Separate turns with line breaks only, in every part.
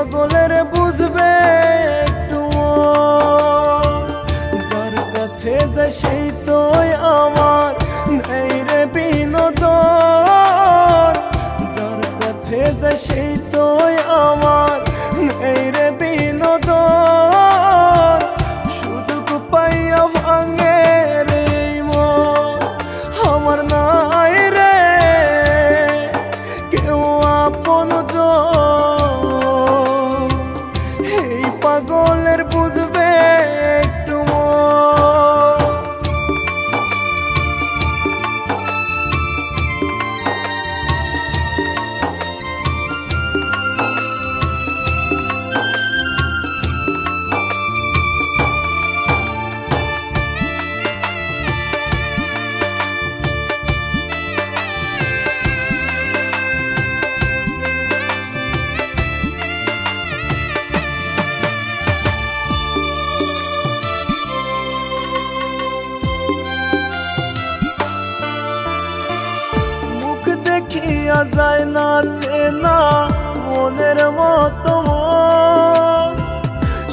পাগলের বুঝবে একটু যার কাছে দেশেই তোই আমার। ধৈর্য দেখিয়া যায় না চেনা মনের মতো।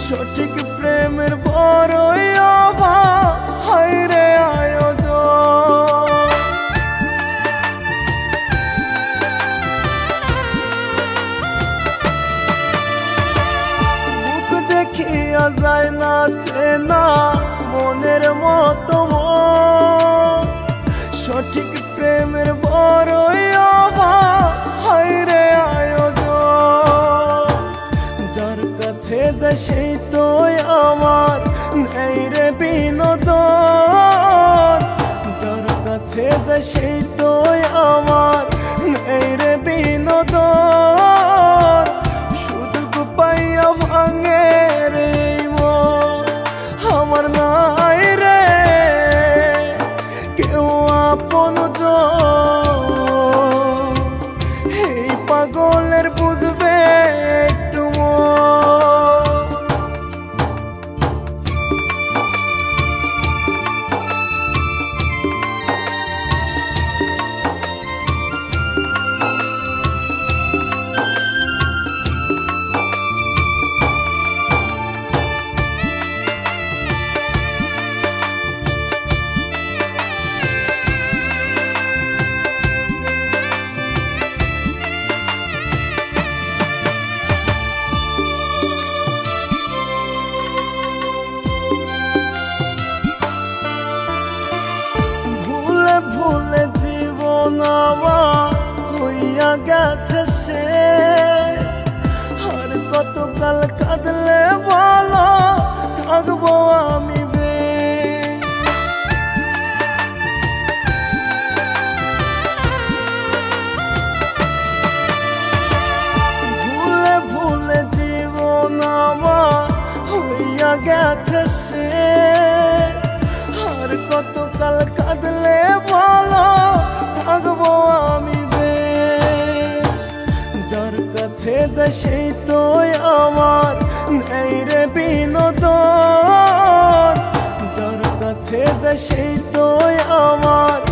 সঠিক প্রেমের বড়ই আয়োজন মুখ দেখিয়া যায় না চেনা মনের মতো। সঠিক প্রেমের বড়ই সেই তো আমার, নেই রে বিনোদন। যার কাছে সেই তো আমার, নেই রে বিনোদন। সুযোগ পাইয়া ভাঙে রে আমার নাই রে। কেউ আপন এই গেছে শেষ। আর কতকাল কাঁদলে বলো, থাকব আমি ভুলে ভুলে জীবন আমার হইয়া গেছে শেষ। কাছে দেশে তো আমার নেই রে বিনোদন। যার কাছে দেশে তো আমার